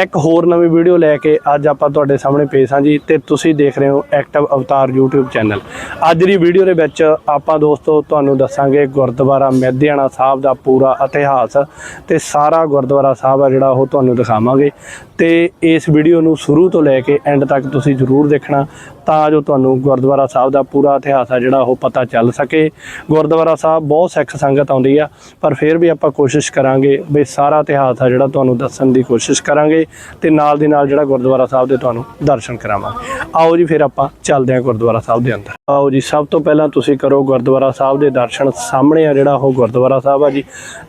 ਇੱਕ ਹੋਰ ਨਵੀਂ ਵੀਡੀਓ ਲੈ ਕੇ ਅੱਜ ਆਪਾਂ ਤੁਹਾਡੇ ਸਾਹਮਣੇ ਪੇਸ਼ ਹਾਂ ਜੀ ਤੇ ਤੁਸੀਂ ਦੇਖ ਰਹੇ ਹੋ ਐਕਟਿਵ ਅਵਤਾਰ YouTube ਚੈਨਲ। ਅੱਜ ਦੀ ਵੀਡੀਓ ਦੇ ਵਿੱਚ ਆਪਾਂ ਦੋਸਤੋ ਤੁਹਾਨੂੰ ਦੱਸਾਂਗੇ ਗੁਰਦੁਆਰਾ ਮਹਿਦਿਆਣਾ ਸਾਹਿਬ ਦਾ ਪੂਰਾ ਇਤਿਹਾਸ ਤੇ ਸਾਰਾ ਗੁਰਦੁਆਰਾ ਸਾਹਿਬ ਆ ਜਿਹੜਾ ਉਹ ਤੁਹਾਨੂੰ ਦਿਖਾਵਾਂਗੇ ਤੇ ਇਸ ਵੀਡੀਓ ਨੂੰ ਸ਼ੁਰੂ ਤੋਂ ਲੈ ਕੇ ਐਂਡ ਤੱਕ ਤੁਸੀਂ ਜ਼ਰੂਰ ਦੇਖਣਾ ਤਾਂ ਜੋ ਤੁਹਾਨੂੰ ਗੁਰਦੁਆਰਾ ਸਾਹਿਬ ਦਾ ਪੂਰਾ ਇਤਿਹਾਸ ਆ ਜਿਹੜਾ ਉਹ ਪਤਾ ਚੱਲ ਸਕੇ। ਗੁਰਦੁਆਰਾ ਸਾਹਿਬ ਬਹੁਤ ਸਿੱਖ ਸੰਗਤ ਆਉਂਦੀ ਆ, ਪਰ ਫਿਰ ਵੀ ਆਪਾਂ ਕੋਸ਼ਿਸ਼ ਕਰਾਂਗੇ ਵੀ ਸਾਰਾ ਇਤਿਹਾਸ ਆ ਜਿਹੜਾ ਤੁਹਾਨੂੰ ਦੱਸਣ ਦੀ ਕੋਸ਼ਿਸ਼ ਕਰਾਂਗੇ। ਤੇ ਨਾਲ ਦੀ ਨਾਲ ਜਿਹੜਾ ਗੁਰਦੁਆਰਾ ਸਾਹਿਬ ਦੇ ਤੁਹਾਨੂੰ ਦਰਸ਼ਨ ਕਰਾਵਾਂਗੇ। ਆਓ ਜੀ ਫਿਰ ਆਪਾਂ ਚੱਲਦੇ ਹਾਂ ਗੁਰਦੁਆਰਾ ਸਾਹਿਬ ਦੇ ਅੰਦਰ। ਆਓ ਜੀ ਸਭ ਤੋਂ ਪਹਿਲਾਂ ਤੁਸੀਂ ਕਰੋ ਗੁਰਦੁਆਰਾ ਸਾਹਿਬ ਦੇ ਦਰਸ਼ਨ। ਸਾਹਮਣੇ ਆ ਜਿਹੜਾ ਉਹ ਗੁਰਦੁਆਰਾ ਸਾਹਿਬ ਆ ਜੀ।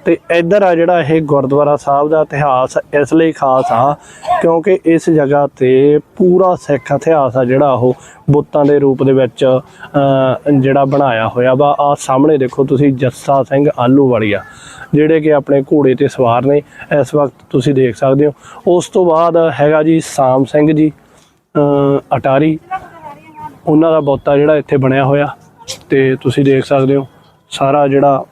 ਤੇ ਇੱਧਰ ਆ ਜਿਹੜਾ ਇਹ ਗੁਰਦੁਆਰਾ ਸਾਹਿਬ ਦਾ ਇਤਿਹਾਸ ਇਸ ਲਈ ਖਾਸ ਆ ਕਿਉਂਕਿ ਇਸ ਜਗ੍ਹਾ ਤੇ ਪੂਰਾ ਸਿੱਖ ਇਤਿਹਾਸ ਆ ਜਿਹੜਾ ਉਹ ਬੁੱਤਾਂ ਦੇ ਰੂਪ ਦੇ ਵਿੱਚ ਅ, ਜਿਹੜਾ ਬਣਾਇਆ ਹੋਇਆ ਵਾ। ਆ ਸਾਹਮਣੇ ਦੇਖੋ ਤੁਸੀਂ ਜੱਸਾ ਸਿੰਘ ਆਲੂ ਵਾਲੀਆ ਜਿਹੜੇ ਕਿ ਆਪਣੇ ਘੋੜੇ ਤੇ ਸਵਾਰ ਨੇ, ਇਸ ਵਕਤ ਤੁਸੀਂ ਦੇਖ ਸਕਦੇ ਹੋ। ਉਸ ਤੋਂ ਬਾਅਦ ਹੈਗਾ ਜੀ ਸਾਮ ਸਿੰਘ ਜੀ ਅਟਾਰੀ। ਉਹਨਾਂ ਦਾ ਬੋਤਾ ਜਿਹੜਾ ਇੱਥੇ ਬਣਿਆ ਹੋਇਆ ਤੇ ਤੁਸੀਂ ਦੇਖ ਸਕਦੇ ਹੋ, ਸਾਰਾ ਜਿਹੜਾ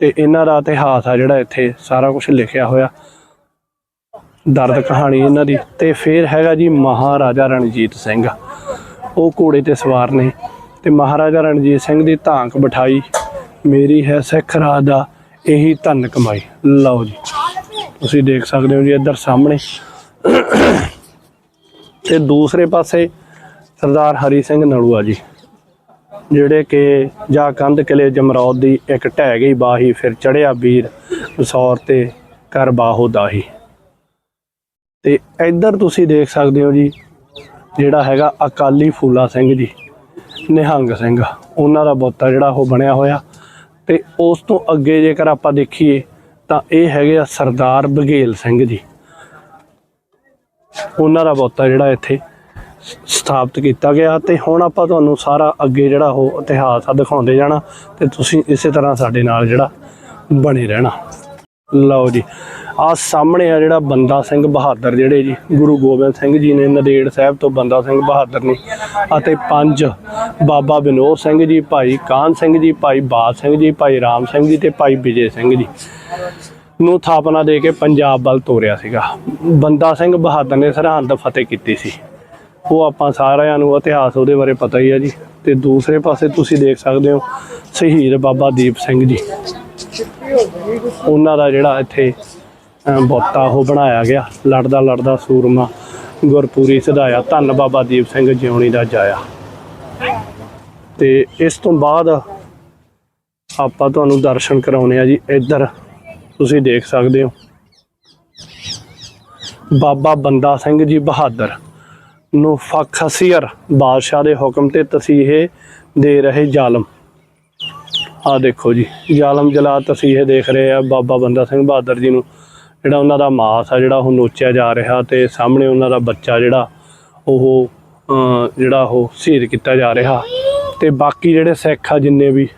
ਤੇ ਇਹਨਾਂ ਦਾ ਇਤਿਹਾਸ ਆ ਜਿਹੜਾ ਇੱਥੇ ਸਾਰਾ ਕੁਝ ਲਿਖਿਆ ਹੋਇਆ। ਦਰਦ ਕਹਾਣੀ ਇਹਨਾਂ ਦੀ। ਤੇ ਫਿਰ ਹੈਗਾ ਜੀ ਮਹਾਰਾਜਾ ਰਣਜੀਤ ਸਿੰਘ। ਉਹ ਘੋੜੇ ਤੇ ਸਵਾਰ ਨੇ ਤੇ ਮਹਾਰਾਜਾ ਰਣਜੀਤ ਸਿੰਘ ਦੀ ਧਾਂਕ ਬਿਠਾਈ। ਮੇਰੀ ਹੈ ਸਿੱਖ ਰਾਜ ਦਾ ਇਹੀ ਧਨ ਕਮਾਈ। ਲਓ ਜੀ, ਤੁਸੀਂ ਦੇਖ ਸਕਦੇ ਹੋ ਜੀ ਇੱਧਰ ਸਾਹਮਣੇ। ਤੇ ਦੂਸਰੇ ਪਾਸੇ ਸਰਦਾਰ ਹਰੀ ਸਿੰਘ ਨਲੂਆ ਜੀ, ਜਿਹੜੇ ਕਿ ਜਾ ਕੰਧ ਕਿਲੇ ਜਮਰੌਦ ਦੀ ਇੱਕ ਢਹਿ ਗਈ ਬਾਹੀ ਫਿਰ ਚੜਿਆ ਵੀਰ ਸੌਰ ਤੇ ਕਰ ਬਾਹੋ ਦਾਹੀ। ਤੇ ਇੱਧਰ ਤੁਸੀਂ ਦੇਖ ਸਕਦੇ ਹੋ ਜੀ, ਜਿਹੜਾ ਹੈਗਾ ਅਕਾਲੀ ਫੂਲਾ ਸਿੰਘ ਜੀ, ਨਿਹੰਗ ਸਿੰਘ। ਉਹਨਾਂ ਦਾ ਬੋਤਾ ਜਿਹੜਾ ਉਹ ਬਣਿਆ ਹੋਇਆ। ਤੇ ਉਸ ਤੋਂ ਅੱਗੇ ਜੇਕਰ ਆਪਾਂ ਦੇਖੀਏ ਤਾਂ ਇਹ ਹੈਗੇ ਆ ਸਰਦਾਰ ਬਘੇਲ ਸਿੰਘ ਜੀ। ਉਹਨਾਂ ਦਾ ਬੋਤਾ ਜਿਹੜਾ ਇੱਥੇ ਸਥਾਪਿਤ ਕੀਤਾ ਗਿਆ ਤੇ ਹੁਣ ਆਪਾਂ ਤੁਹਾਨੂੰ ਸਾਰਾ ਅੱਗੇ ਜਿਹੜਾ ਉਹ ਇਤਿਹਾਸ ਆ ਦਿਖਾਉਂਦੇ ਜਾਣਾ ਤੇ ਤੁਸੀਂ ਇਸੇ ਤਰ੍ਹਾਂ ਸਾਡੇ ਨਾਲ ਜਿਹੜਾ ਬਣੇ ਰਹਿਣਾ। ਲਓ ਜੀ ਆ ਸਾਹਮਣੇ ਆ ਜਿਹੜਾ ਬੰਦਾ ਸਿੰਘ ਬਹਾਦਰ ਜਿਹੜੇ ਜੀ, ਗੁਰੂ ਗੋਬਿੰਦ ਸਿੰਘ ਜੀ ਨੇ ਨਦੇੜ ਸਾਹਿਬ ਤੋਂ ਬੰਦਾ ਸਿੰਘ ਬਹਾਦਰ ਨੇ ਅਤੇ ਪੰਜ ਬਾਬਾ ਵਿਨੋਦ ਸਿੰਘ ਜੀ, ਭਾਈ ਕਾਨ ਸਿੰਘ ਜੀ, ਭਾਈ ਬਾਦ ਸਿੰਘ ਜੀ, ਭਾਈ ਰਾਮ ਸਿੰਘ ਜੀ ਤੇ ਭਾਈ ਵਿਜੇ ਸਿੰਘ ਜੀ ਨੂੰ ਥਾਪਨਾ ਦੇ ਕੇ ਪੰਜਾਬ ਵੱਲ ਤੋਰਿਆ ਸੀਗਾ। ਬੰਦਾ ਸਿੰਘ ਬਹਾਦਰ ਨੇ ਸਰਹੰਦ ਫਤਿਹ ਕੀਤੀ ਸੀ। ਉਹ ਆਪਾਂ ਸਾਰਿਆਂ ਨੂੰ ਇਤਿਹਾਸ ਉਹਦੇ ਬਾਰੇ ਪਤਾ ਹੀ ਆ ਜੀ। ਤੇ ਦੂਸਰੇ ਪਾਸੇ ਤੁਸੀਂ ਦੇਖ ਸਕਦੇ ਹੋ, ਸ਼ਹੀਦ ਬਾਬਾ ਦੀਪ ਸਿੰਘ ਜੀ। ਉਹਨਾਂ ਦਾ ਜਿਹੜਾ ਇੱਥੇ ਅ, ਬੋਤਾ ਉਹ ਬਣਾਇਆ ਗਿਆ। ਲੜਦਾ ਲੜਦਾ ਸੂਰਮਾ ਗੁਰਪੂਰੀ ਸਦਾਇਆ ਧੰਨ ਬਾਬਾ ਦੀਪ ਸਿੰਘ ਜਿਉਣੀ ਦਾ ਜਾਇਆ। ਤੇ ਇਸ ਤੋਂ ਬਾਅਦ ਆਪਾਂ ਤੁਹਾਨੂੰ ਦਰਸ਼ਨ ਕਰਾਉਣੇ ਆ ਜੀ। ਇੱਧਰ ਤੁਸੀਂ ਦੇਖ ਸਕਦੇ ਹੋ। ਬਾਬਾ ਬੰਦਾ ਸਿੰਘ ਜੀ ਬਹਾਦਰ ਨੂੰ ਫਖਸੀਰ ਬਾਦਸ਼ਾਹ ਦੇ ਹੁਕਮ ਤੇ ਤਸੀਹੇ ਦੇ ਰਹੇ ਜ਼ਾਲਮ। ਆ ਦੇਖੋ ਜੀ, ਜ਼ਾਲਮ ਜਲਾ ਤੁਸੀਂ ਇਹ ਦੇਖ ਰਹੇ ਆ ਬਾਬਾ ਬੰਦਾ ਸਿੰਘ ਬਹਾਦਰ ਜੀ ਨੂੰ, ਜਿਹੜਾ ਉਹਨਾਂ ਦਾ ਮਾਸ ਆ, ਜਿਹੜਾ ਉਹ ਨੋਚਿਆ ਜਾ ਰਿਹਾ ਤੇ ਸਾਹਮਣੇ ਉਹਨਾਂ ਦਾ ਬੱਚਾ ਜਿਹੜਾ, ਉਹ ਜਿਹੜਾ ਉਹ ਸ਼ਹੀਦ ਕੀਤਾ ਜਾ ਰਿਹਾ। ਤੇ ਬਾਕੀ ਜਿਹੜੇ ਸਿੱਖ ਆ, ਜਿੰਨੇ ਵੀ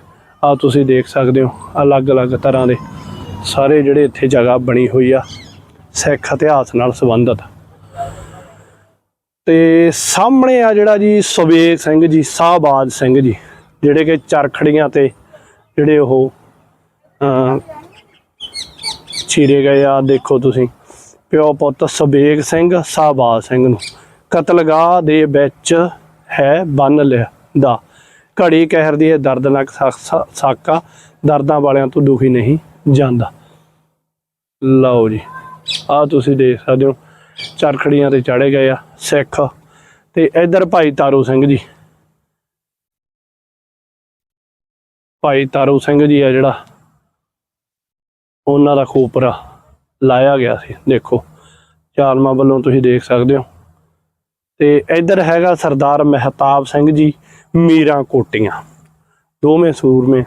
ਆ ਤੁਸੀਂ ਦੇਖ ਸਕਦੇ ਹੋ, ਅਲੱਗ-ਅਲੱਗ ਤਰ੍ਹਾਂ ਦੇ ਸਾਰੇ ਜਿਹੜੇ ਇੱਥੇ ਜਗ੍ਹਾ ਬਣੀ ਹੋਈ ਆ, ਸਿੱਖ ਇਤਿਹਾਸ ਨਾਲ ਸੰਬੰਧਿਤ। ਤੇ ਸਾਹਮਣੇ ਆ ਜਿਹੜਾ ਜੀ ਸੁਬੇਗ ਸਿੰਘ ਜੀ, ਸ਼ਾਹਬਾਦ ਸਿੰਘ ਜੀ, ਜਿਹੜੇ ਕਿ ਚਰਖੜੀਆਂ ਤੇ ਜਿਹੜੇ ਉਹ ਅ ਚੀਰੇ ਗਏ ਆ, ਦੇਖੋ ਤੁਸੀਂ। ਪਿਓ ਪੁੱਤ ਸੁਬੇਗ ਸਿੰਘ ਸਾਹਬਾਜ ਸਿੰਘ ਨੂੰ। ਕਤਲਗਾਹ ਦੇ ਵਿੱਚ ਹੈ ਬੰਨ ਲਿਆ। ਦਾ ਘੜੀ ਕਹਿਰ ਦੀ ਇਹ ਦਰਦਨਾਕ ਸਾਕਾ ਦਰਦਾਂ ਵਾਲਿਆਂ ਤੋਂ ਦੁਖੀ ਨਹੀਂ ਜਾਂਦਾ। ਲਓ ਜੀ, ਆ ਤੁਸੀਂ ਦੇਖ ਸਕਦੇ ਹੋ, ਚਰਖੜੀਆਂ ਤੇ ਚੜੇ ਗਏ ਆ ਸਿੱਖ। ਤੇ ਇੱਧਰ ਭਾਈ ਤਾਰੂ ਸਿੰਘ ਜੀ ਭਾਈ ਤਾਰੂ ਸਿੰਘ ਜੀ ਆ ਜਿਹੜਾ, ਉਹਨਾਂ ਦਾ ਖੋਪਰਾ ਲਾਇਆ ਗਿਆ ਸੀ, ਦੇਖੋ, ਚਾਲਮਾ ਵੱਲੋਂ ਤੁਸੀਂ ਦੇਖ ਸਕਦੇ ਹੋ। ਤੇ ਇੱਧਰ ਹੈਗਾ ਸਰਦਾਰ ਮਹਿਤਾਬ ਸਿੰਘ ਜੀ, ਮੀਰਾਂ ਕੋਟੀਆਂ। ਦੋਵੇਂ ਸੂਰਮੇ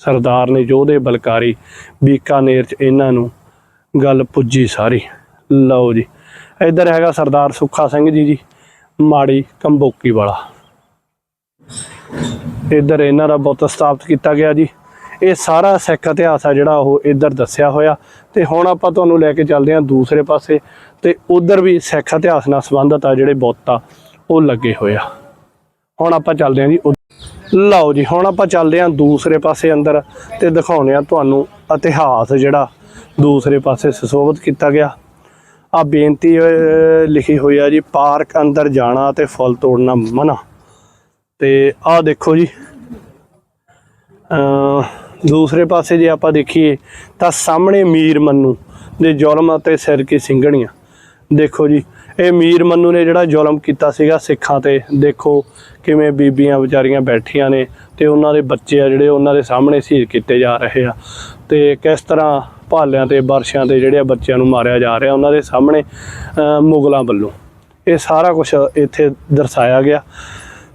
ਸਰਦਾਰ ਨੇ ਯੋਧੇ ਬਲਕਾਰੀ ਬੀਕਾਨੇਰ ਚ ਇਹਨਾਂ ਨੂੰ ਗੱਲ ਪੁੱਜੀ ਸਾਰੀ। ਲਓ ਜੀ, ਇੱਧਰ ਹੈਗਾ ਸਰਦਾਰ ਸੁੱਖਾ ਸਿੰਘ ਜੀ ਜੀ, ਮਾੜੀ ਕੰਬੋਕੀ ਵਾਲਾ। ਇੱਧਰ ਇਹਨਾਂ ਦਾ ਬੁੱਤ ਸਥਾਪਿਤ ਕੀਤਾ ਗਿਆ ਜੀ। ਇਹ ਸਾਰਾ ਸਿੱਖ ਇਤਿਹਾਸ ਆ ਜਿਹੜਾ ਉਹ ਇੱਧਰ ਦੱਸਿਆ ਹੋਇਆ। ਤੇ ਹੁਣ ਆਪਾਂ ਤੁਹਾਨੂੰ ਲੈ ਕੇ ਚੱਲਦੇ ਹਾਂ ਦੂਸਰੇ ਪਾਸੇ। ਤੇ ਉਧਰ ਵੀ ਸਿੱਖ ਇਤਿਹਾਸ ਨਾਲ ਸੰਬੰਧਿਤ ਆ ਜਿਹੜੇ ਬੁੱਤ ਆ, ਉਹ ਲੱਗੇ ਹੋਏ ਆ। ਹੁਣ ਆਪਾਂ ਚੱਲਦੇ ਹਾਂ ਜੀ ਉਧ- ਲਓ ਜੀ, ਹੁਣ ਆਪਾਂ ਚੱਲਦੇ ਹਾਂ ਦੂਸਰੇ ਪਾਸੇ ਅੰਦਰ ਤੇ ਦਿਖਾਉਂਦੇ ਹਾਂ ਤੁਹਾਨੂੰ ਇਤਿਹਾਸ ਜਿਹੜਾ ਦੂਸਰੇ ਪਾਸੇ ਸੁਸ਼ੋਭਿਤ ਕੀਤਾ ਗਿਆ। ਆ ਬੇਨਤੀ ਲਿਖੀ ਹੋਈ ਆ ਜੀ, ਪਾਰਕ ਅੰਦਰ ਜਾਣਾ ਤੇ ਫੁੱਲ ਤੋੜਨਾ ਮਨਾ। ਤੇ ਆਹ ਦੇਖੋ ਜੀ। ਦੂਸਰੇ ਪਾਸੇ ਜੇ ਆਪਾਂ ਦੇਖੀਏ ਤਾਂ ਸਾਹਮਣੇ ਮੀਰ ਮੰਨੂ ਦੇ ਜ਼ੁਲਮ ਅਤੇ ਸਿਰ ਕੀ ਸਿੰਘਣੀਆਂ। ਦੇਖੋ ਜੀ, ਇਹ ਮੀਰ ਮੰਨੂ ਨੇ ਜਿਹੜਾ ਜ਼ੁਲਮ ਕੀਤਾ ਸੀਗਾ ਸਿੱਖਾਂ ਤੇ, ਦੇਖੋ ਕਿਵੇਂ ਬੀਬੀਆਂ ਵਿਚਾਰੀਆਂ ਬੈਠੀਆਂ ਨੇ ਤੇ ਉਹਨਾਂ ਦੇ ਬੱਚੇ ਆ ਜਿਹੜੇ ਉਹਨਾਂ ਦੇ ਸਾਹਮਣੇ ਸ਼ਹੀਦ ਕੀਤੇ ਜਾ ਰਹੇ ਆ। ਤੇ ਕਿਸ ਤਰ੍ਹਾਂ ਭਾਲਿਆਂ ਤੇ ਬਰਸ਼ਾਂ ਤੇ ਜਿਹੜੇ ਆ ਬੱਚਿਆਂ ਨੂੰ ਮਾਰਿਆ ਜਾ ਰਿਹਾ ਉਹਨਾਂ ਦੇ ਸਾਹਮਣੇ ਮੁਗਲਾਂ ਵੱਲੋਂ। ਇਹ ਸਾਰਾ ਕੁਝ ਇੱਥੇ ਦਰਸਾਇਆ ਗਿਆ।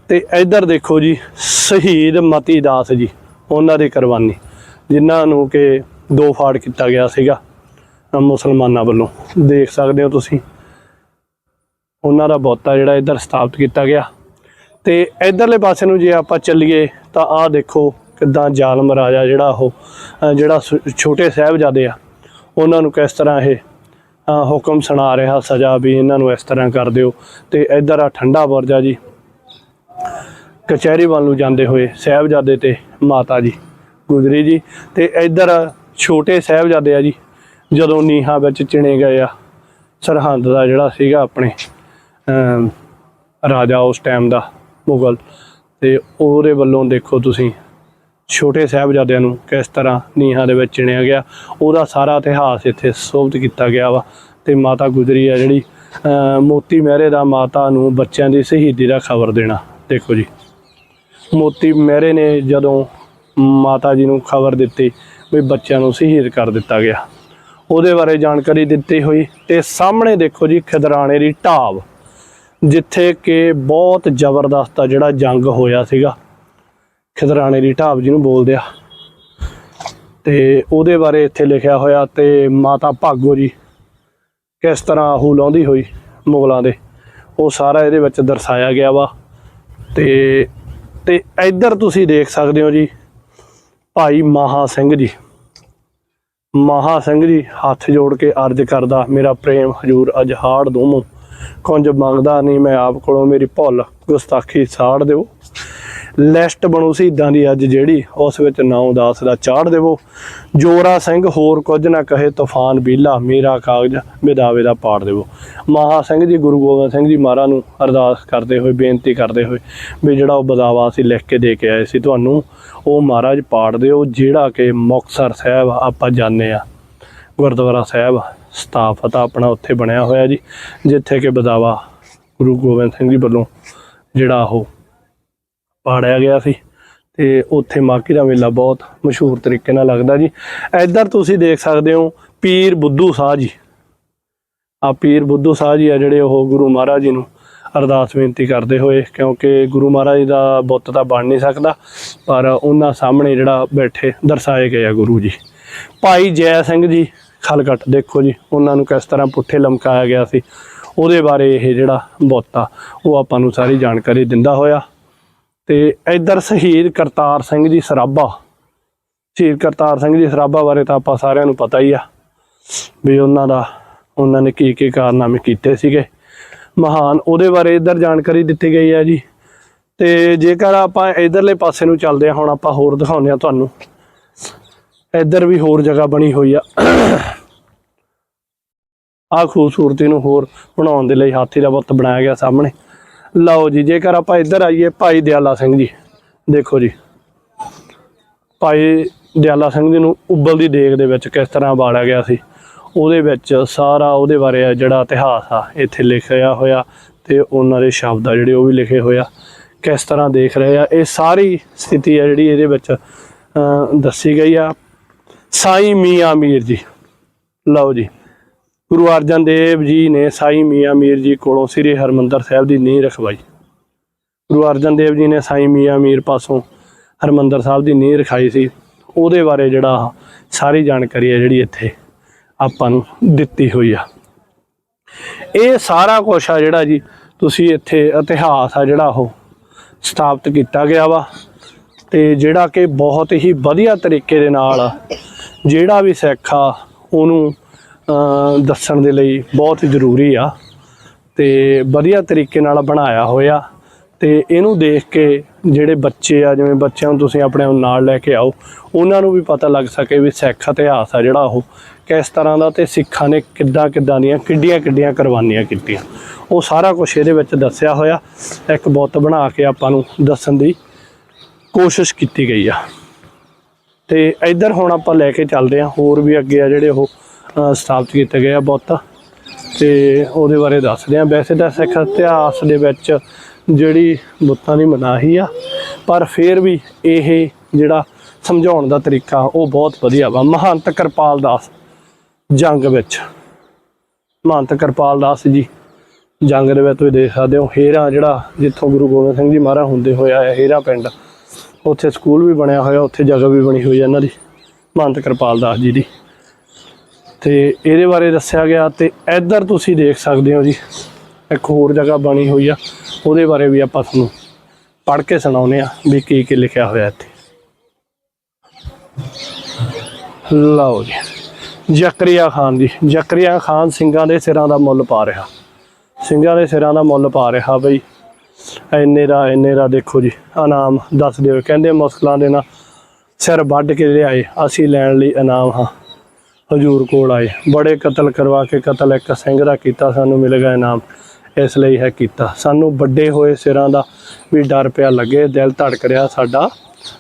ਤੇ ਇੱਧਰ ਦੇਖੋ ਜੀ, ਸ਼ਹੀਦ ਮਤੀ ਦਾਸ ਜੀ, ਉਹਨਾਂ ਦੀ ਕੁਰਬਾਨੀ, ਜਿਨ੍ਹਾਂ ਨੂੰ ਕਿ ਦੋ ਫਾੜ ਕੀਤਾ ਗਿਆ ਸੀਗਾ ਮੁਸਲਮਾਨਾਂ ਵੱਲੋਂ। ਦੇਖ ਸਕਦੇ ਹੋ ਤੁਸੀਂ, ਉਹਨਾਂ ਦਾ ਬੋਤਾ ਜਿਹੜਾ ਇੱਧਰ ਸਥਾਪਿਤ ਕੀਤਾ ਗਿਆ। ਤੇ ਇੱਧਰਲੇ ਪਾਸੇ ਨੂੰ ਜੇ ਆਪਾਂ ਚੱਲੀਏ, ਤਾਂ ਆਹ ਦੇਖੋ ਕਿਦਾਂ ਜ਼ਾਲਮ ਰਾਜਾ ਜਿਹੜਾ ਉਹ ਜਿਹੜਾ ਛੋਟੇ ਸਾਹਿਬਜ਼ਾਦੇ ਆ, ਉਹਨਾਂ ਨੂੰ ਕਿਸ ਤਰ੍ਹਾਂ ਇਹ ਹੁਕਮ ਸੁਣਾ ਰਿਹਾ ਸਜ਼ਾ ਵੀ ਇਹਨਾਂ ਨੂੰ ਇਸ ਤਰ੍ਹਾਂ ਕਰ ਦਿਓ। ਤੇ ਇੱਧਰ ਆ ਠੰਡਾ ਬੁਰਜਾ ਜੀ ਕਚਹਿਰੀ ਵੱਲ ਨੂੰ ਜਾਂਦੇ ਹੋਏ ਸਾਹਿਬਜ਼ਾਦੇ ਤੇ ਮਾਤਾ ਜੀ ਗੁਜਰੀ ਜੀ ਤੇ ਇੱਧਰ ਛੋਟੇ ਸਾਹਿਬਜ਼ਾਦੇ ਆ ਜੀ ਜਦੋਂ ਨੀਹਾਂ ਵਿੱਚ ਚਿਣੇ ਗਏ ਆ ਸਰਹੰਦ ਦਾ ਜਿਹੜਾ ਸੀਗਾ ਆਪਣੇ ਅਮ, ਰਾਜਾ ਉਸ ਟਾਈਮ ਦਾ ਮੁਗਲ ਤੇ ਉਹਦੇ ਵੱਲੋਂ ਦੇਖੋ ਤੁਸੀਂ ਛੋਟੇ ਸਾਹਿਬਜ਼ਾਦਿਆਂ ਨੂੰ ਕਿਸ ਤਰ੍ਹਾਂ ਨੀਹਾਂ ਦੇ ਵਿੱਚ ਚਿਣਿਆ ਗਿਆ ਉਹਦਾ ਸਾਰਾ ਇਤਿਹਾਸ ਇੱਥੇ ਸੋਭਤ ਕੀਤਾ ਗਿਆ ਵਾ ਤੇ ਮਾਤਾ ਗੁਜਰੀ ਆ ਜਿਹੜੀ ਅਮ, ਮੋਤੀ ਮਹਿਰੇ ਦਾ ਮਾਤਾ ਨੂੰ ਬੱਚਿਆਂ ਦੀ ਸ਼ਹੀਦੀ ਦਾ ਖਬਰ ਦੇਣਾ। ਦੇਖੋ ਜੀ। ਮੋਤੀ ਮਹਿਰੇ ਨੇ ਜਦੋਂ ਮਾਤਾ ਜੀ ਨੂੰ ਖਬਰ ਦਿੱਤੀ ਵੀ ਬੱਚਿਆਂ ਨੂੰ ਸ਼ਹੀਦ ਕਰ ਦਿੱਤਾ ਗਿਆ, ਉਹਦੇ ਬਾਰੇ ਜਾਣਕਾਰੀ ਦਿੱਤੀ ਹੋਈ ਤੇ ਸਾਹਮਣੇ ਦੇਖੋ ਜੀ ਖਿਦਰਾਣੇ ਦੀ ਢਾਬ, ਜਿੱਥੇ ਕਿ ਬਹੁਤ ਜ਼ਬਰਦਸਤ ਆ ਜਿਹੜਾ ਜੰਗ ਹੋਇਆ ਸੀਗਾ। ਖਿਦਰਾਣੇ ਦੀ ਢਾਬ ਜਿਹਨੂੰ ਬੋਲਦੇ ਆ। ਤੇ ਉਹਦੇ ਬਾਰੇ ਇੱਥੇ ਲਿਖਿਆ ਹੋਇਆ ਤੇ ਮਾਤਾ ਭਾਗੋ ਜੀ ਕਿਸ ਤਰ੍ਹਾਂ ਆਹੂ ਲਾਉਂਦੀ ਹੋਈ ਮੁਗਲਾਂ ਦੇ, ਉਹ ਸਾਰਾ ਇਹਦੇ ਵਿੱਚ ਦਰਸਾਇਆ ਗਿਆ ਵਾ। ਤੇ ਤੇ ਇੱਧਰ ਤੁਸੀਂ ਦੇਖ ਸਕਦੇ ਹੋ ਜੀ, ਭਾਈ ਮਹਾ ਸਿੰਘ ਜੀ। ਮਹਾ ਸਿੰਘ ਜੀ ਹੱਥ ਜੋੜ ਕੇ ਅਰਜ਼ ਕਰਦਾ, ਮੇਰਾ ਪ੍ਰੇਮ ਹਜੂਰ ਅਜਹਾੜ ਦੋਮੋ ਕੁੰਜ ਮੰਗਦਾ ਨਹੀਂ ਮੈਂ ਆਪ ਕੋਲੋਂ ਮੇਰੀ ਭੁੱਲ, ਗੁਸਤਾਖੀ ਸਾੜ ਦਿਓ। ਲਿਸਟ ਬਣੂ ਸ਼ਹੀਦਾਂ ਦੀ ਅੱਜ ਜਿਹੜੀ, ਉਸ ਵਿੱਚ ਨਾਉ ਦਾਸ ਦਾ ਚਾੜ ਦੇਵੋ। ਜੋਰਾ ਸਿੰਘ ਹੋਰ ਕੁਝ ਨਾ ਕਹੇ, ਤੂਫਾਨ, ਬੀਲਾ, ਮੇਰਾ, ਕਾਗਜ਼ ਵਿਦਾਵੇ ਦਾ ਪਾੜ ਦੇਵੋ। ਮਹਾ ਸਿੰਘ ਜੀ, ਗੁਰੂ ਗੋਬਿੰਦ ਸਿੰਘ ਜੀ ਮਹਾਰਾਜ ਨੂੰ ਅਰਦਾਸ ਕਰਦੇ ਹੋਏ, ਬੇਨਤੀ ਕਰਦੇ ਹੋਏ ਵੀ ਜਿਹੜਾ ਉਹ ਬਦਾਵਾ ਅਸੀਂ ਲਿਖ ਕੇ ਦੇ ਕੇ ਆਏ ਸੀ ਤੁਹਾਨੂੰ, ਉਹ ਮਹਾਰਾਜ ਪਾੜ ਦਿਓ, ਜਿਹੜਾ ਕਿ ਮੁਕਤਸਰ ਸਾਹਿਬ ਆਪਾਂ ਜਾਣੇ ਆ। ਗੁਰਦੁਆਰਾ ਸਾਹਿਬ ਸਥਾਪਤ ਆਪਣਾ ਉੱਥੇ ਬਣਿਆ ਹੋਇਆ ਜੀ, ਜਿੱਥੇ ਕਿ ਬਦਾਵਾ ਗੁਰੂ ਗੋਬਿੰਦ ਸਿੰਘ ਜੀ ਵੱਲੋਂ ਜਿਹੜਾ ਉਹ ਪਾੜਿਆ ਗਿਆ ਸੀ ਤੇ ਉੱਥੇ ਮਾਕੀ ਦਾ ਮੇਲਾ ਬਹੁਤ ਮਸ਼ਹੂਰ ਤਰੀਕੇ ਨਾਲ ਲੱਗਦਾ ਜੀ। ਇੱਧਰ ਤੁਸੀਂ ਦੇਖ ਸਕਦੇ ਹੋ ਪੀਰ ਬੁੱਧੂ ਸਾਹ ਜੀ। ਆ ਪੀਰ ਬੁੱਧੂ ਸਾਹ ਜੀ ਆ ਜਿਹੜੇ ਉਹ ਗੁਰੂ ਮਹਾਰਾਜ ਜੀ ਨੂੰ ਅਰਦਾਸ ਬੇਨਤੀ ਕਰਦੇ ਹੋਏ, ਕਿਉਂਕਿ ਗੁਰੂ ਮਹਾਰਾਜ ਜੀ ਦਾ ਬੁੱਤ ਤਾਂ ਬਣ ਨਹੀਂ ਸਕਦਾ, ਪਰ ਉਹਨਾਂ ਸਾਹਮਣੇ ਜਿਹੜਾ ਬੈਠੇ ਦਰਸਾਏ ਗਏ ਆ ਗੁਰੂ ਜੀ। ਭਾਈ ਜੈ ਸਿੰਘ ਜੀ, ਖਲਕਟ ਦੇਖੋ ਜੀ, ਉਹਨਾਂ ਨੂੰ ਕਿਸ ਤਰ੍ਹਾਂ ਪੁੱਠੇ ਲਮਕਾਇਆ ਗਿਆ ਸੀ, ਉਹਦੇ ਬਾਰੇ ਇਹ ਜਿਹੜਾ ਬੁੱਤ ਆ, ਉਹ ਆਪਾਂ ਨੂੰ ਸਾਰੀ ਜਾਣਕਾਰੀ ਦਿੰਦਾ ਹੋਇਆ। ਤੇ ਇੱਧਰ ਸ਼ਹੀਦ ਕਰਤਾਰ ਸਿੰਘ ਜੀ ਸਰਾਭਾ। ਸ਼ਹੀਦ ਕਰਤਾਰ ਸਿੰਘ ਜੀ ਸਰਾਭਾ ਬਾਰੇ ਤਾਂ ਆਪਾਂ ਸਾਰਿਆਂ ਨੂੰ ਪਤਾ ਹੀ ਆ ਵੀ ਉਹਨਾਂ ਦਾ, ਉਹਨਾਂ ਨੇ ਕੀ ਕੀ ਕਾਰਨਾਮੇ ਕੀਤੇ ਸੀਗੇ। ਮਹਾਨ ਉਹਦੇ ਬਾਰੇ ਇੱਧਰ ਜਾਣਕਾਰੀ ਦਿੱਤੀ ਗਈ ਹੈ ਜੀ। ਤੇ ਜੇਕਰ ਆਪਾਂ ਇਧਰਲੇ ਪਾਸੇ ਨੂੰ ਚੱਲਦੇ ਹਾਂ ਹੁਣ ਆਪਾਂ ਹੋਰ ਦਿਖਾਉਂਦੇ ਹਾਂ ਤੁਹਾਨੂੰ। ਇੱਧਰ ਵੀ ਹੋਰ ਜਗ੍ਹਾ ਬਣੀ ਹੋਈ ਆ। ਆ ਖੂਬਸੂਰਤੀ ਨੂੰ ਹੋਰ ਬਣਾਉਣ ਦੇ ਲਈ ਹਾਥੀ ਦਾ ਬੁੱਤ ਬਣਾਇਆ ਗਿਆ ਸਾਹਮਣੇ। ਲਓ ਜੀ, ਜੇਕਰ ਆਪਾਂ ਇੱਧਰ ਆਈਏ, ਭਾਈ ਦਿਆਲਾ ਸਿੰਘ ਜੀ। ਦੇਖੋ ਜੀ, ਭਾਈ ਦਿਆਲਾ ਸਿੰਘ ਜੀ ਨੂੰ ਉਬਲ ਦੀ ਦੇਗ ਦੇ ਵਿੱਚ ਕਿਸ ਤਰ੍ਹਾਂ ਬਾਲਿਆ ਗਿਆ ਸੀ। ਉਹਦੇ ਵਿੱਚ ਸਾਰਾ ਉਹਦੇ ਬਾਰੇ ਆ ਜਿਹੜਾ ਇਤਿਹਾਸ ਆ, ਇੱਥੇ ਲਿਖਿਆ ਹੋਇਆ ਤੇ ਉਹਨਾਂ ਦੇ ਸ਼ਬਦ ਆ ਜਿਹੜੇ ਉਹ ਵੀ ਲਿਖੇ ਹੋਇਆ ਕਿਸ ਤਰ੍ਹਾਂ ਦੇਖ ਰਹੇ ਆ, ਇਹ ਸਾਰੀ ਸਥਿਤੀ ਆ ਜਿਹੜੀ ਇਹਦੇ ਵਿੱਚ ਦੱਸੀ ਗਈ ਆ। ਸਾਈ ਮੀਆਂ ਮੀਰ ਜੀ। ਲਓ ਜੀ ਗੁਰੂ ਅਰਜਨ ਦੇਵ ਜੀ ਨੇ ਸਾਈ ਮੀਆਂ ਮੀਰ ਜੀ ਕੋਲੋਂ ਸ੍ਰੀ ਹਰਮੰਦਰ ਸਾਹਿਬ ਦੀ ਨੀਂਹ ਰਖਵਾਈ। ਗੁਰੂ ਅਰਜਨ ਦੇਵ ਜੀ ਨੇ ਸਾਈ ਮੀਆਂ ਮੀਰ ਪਾਸੋਂ ਹਰਮੰਦਰ ਸਾਹਿਬ ਦੀ ਨੀਂਹ ਰਖਾਈ ਸੀ। ਉਹਦੇ ਬਾਰੇ ਜਿਹੜਾ ਸਾਰੀ ਜਾਣਕਾਰੀ ਹੈ ਜਿਹੜੀ ਇੱਥੇ ਆਪਾਂ ਨੂੰ ਦਿੱਤੀ ਹੋਈ ਆ। ਇਹ ਸਾਰਾ ਕੁਛ ਆ ਜਿਹੜਾ ਜੀ ਤੁਸੀਂ ਇੱਥੇ ਇਤਿਹਾਸ ਆ ਜਿਹੜਾ ਉਹ ਸਥਾਪਿਤ ਕੀਤਾ ਗਿਆ ਵਾ। ਤੇ ਜਿਹੜਾ ਕਿ ਬਹੁਤ ਹੀ ਵਧੀਆ ਤਰੀਕੇ ਦੇ ਨਾਲ ਜਿਹੜਾ ਵੀ ਸਿੱਖ ਆ, ਉਹਨੂੰ ਦੱਸਣ ਦੇ ਲਈ ਬਹੁਤ ਜ਼ਰੂਰੀ ਆ ਤੇ ਵਧੀਆ ਤਰੀਕੇ ਨਾਲ ਬਣਾਇਆ ਹੋਇਆ ਤੇ ਇਹਨੂੰ ਦੇਖ ਕੇ ਜਿਹੜੇ ਬੱਚੇ ਆ, ਜਿਵੇਂ ਬੱਚਿਆਂ ਨੂੰ ਤੁਸੀਂ ਆਪਣੇ ਨਾਲ ਲੈ ਕੇ ਆਓ, ਉਹਨਾਂ ਨੂੰ ਵੀ ਪਤਾ ਲੱਗ ਸਕੇ ਵੀ ਸਿੱਖ ਇਤਿਹਾਸ ਆ ਜਿਹੜਾ ਉਹ, ਕਿਸ ਤਰ੍ਹਾਂ ਦਾ ਤੇ ਸਿੱਖਾਂ ਨੇ ਕਿੱਦਾਂ ਕਿੱਦਾਂ ਦੀਆਂ, ਕਿੱਡੀਆਂ ਕਿੱਡੀਆਂ ਕੁਰਬਾਨੀਆਂ ਕੀਤੀਆਂ। ਉਹ ਸਾਰਾ ਕੁਝ ਇਹਦੇ ਵਿੱਚ ਦੱਸਿਆ ਹੋਇਆ, ਇੱਕ ਬੁੱਤ ਬਣਾ ਕੇ ਆਪਾਂ ਨੂੰ ਦੱਸਣ ਦੀ ਕੋਸ਼ਿਸ਼ ਕੀਤੀ ਗਈ ਆ। ਤੇ ਇੱਧਰ ਹੁਣ ਆਪਾਂ ਲੈ ਕੇ ਚੱਲਦੇ ਆ, ਹੋਰ ਵੀ ਅੱਗੇ ਆ ਜਿਹੜੇ ਉਹ ਸਥਾਪਿਤ ਕੀਤੇ ਗਏ ਆ ਬੁੱਤ। ਤੇ ਉਹਦੇ ਬਾਰੇ ਦੱਸਦੇ ਆ। ਵੈਸੇ ਤਾਂ ਸਿੱਖ ਇਤਿਹਾਸ ਦੇ ਵਿੱਚ ਜਿਹੜੀ ਬੁੱਤਾਂ ਦੀ ਮਨਾਹੀ ਆ, ਪਰ ਫਿਰ ਵੀ ਇਹ ਜਿਹੜਾ ਸਮਝਾਉਣ ਦਾ ਤਰੀਕਾ, ਉਹ ਬਹੁਤ ਵਧੀਆ ਵਾ। ਮਹੰਤ ਕਿਰਪਾਲ ਦਾਸ ਜੰਗ ਵਿੱਚ। ਮਹੰਤ ਕਿਰਪਾਲ ਦਾਸ ਜੀ ਜੰਗ ਦੇ ਵਿੱਚ ਤੁਸੀਂ ਦੇਖ ਸਕਦੇ ਹੋ। ਹੇਰਾ ਜਿਹੜਾ ਜਿੱਥੋਂ ਗੁਰੂ ਗੋਬਿੰਦ ਸਿੰਘ ਜੀ ਮਹਾਰਾਜ ਹੁੰਦੇ ਹੋਇਆ ਹੈ ਹੇਰਾ ਪਿੰਡ। ਉੱਥੇ ਸਕੂਲ ਵੀ ਬਣਿਆ ਹੋਇਆ, ਉੱਥੇ ਜਗ੍ਹਾ ਵੀ ਬਣੀ ਹੋਈ ਹੈ ਇਹਨਾਂ ਦੀ। ਮਹੰਤ ਕਿਰਪਾਲ ਦਾਸ ਜੀ ਦੀ। ਤੇ ਇਹਦੇ ਬਾਰੇ ਦੱਸਿਆ ਗਿਆ ਤੇ ਇੱਧਰ ਤੁਸੀਂ ਦੇਖ ਸਕਦੇ ਹੋ ਜੀ, ਇੱਕ ਹੋਰ ਜਗ੍ਹਾ ਬਣੀ ਹੋਈ ਆ। ਉਹਦੇ ਬਾਰੇ ਵੀ ਆਪਾਂ ਤੁਹਾਨੂੰ ਪੜ੍ਹ ਕੇ ਸੁਣਾਉਨੇ ਆ ਵੀ ਕੀ ਕੀ ਲਿਖਿਆ ਹੋਇਆ ਇੱਥੇ। ਲਓ ਜੀ, ਜ਼ਕਰੀਆ ਖਾਨ ਜੀ, ਜ਼ਕਰੀਆ ਖਾਨ ਸਿੰਘਾਂ ਦੇ ਸਿਰਾਂ ਦਾ ਮੁੱਲ ਪਾ ਰਿਹਾ। ਸਿੰਘਾਂ ਦੇ ਸਿਰਾਂ ਦਾ ਮੁੱਲ ਪਾ ਰਿਹਾ ਬਈ। ਇੰਨੇ ਦਾ ਇੰਨੇ ਦਾ ਦੇਖੋ ਜੀ, ਇਨਾਮ ਦੱਸ ਦਿਓ। ਕਹਿੰਦੇ ਮੁਸਕਲਾਂ ਦੇ ਨਾਲ ਸਿਰ ਵੱਢ ਕੇ ਲਿਆਏ, ਅਸੀਂ ਲੈਣ ਲਈ ਇਨਾਮ ਹਾਂ। ਹਜੂਰ ਕੋਲ ਆਏ। ਬੜੇ ਕਤਲ ਕਰਵਾ ਕੇ ਕਤਲ ਇੱਕ ਸਿੰਘ ਦਾ ਕੀਤਾ, ਸਾਨੂੰ ਮਿਲ ਗਿਆ ਇਨਾਮ। ਇਸ ਲਈ ਹੈ ਕੀਤਾ। ਸਾਨੂੰ ਵੱਡੇ ਹੋਏ ਸਿਰਾਂ ਦਾ ਵੀ ਡਰ ਪਿਆ ਲੱਗੇ। ਦਿਲ ਧੜਕ ਰਿਹਾ, ਸਾਡਾ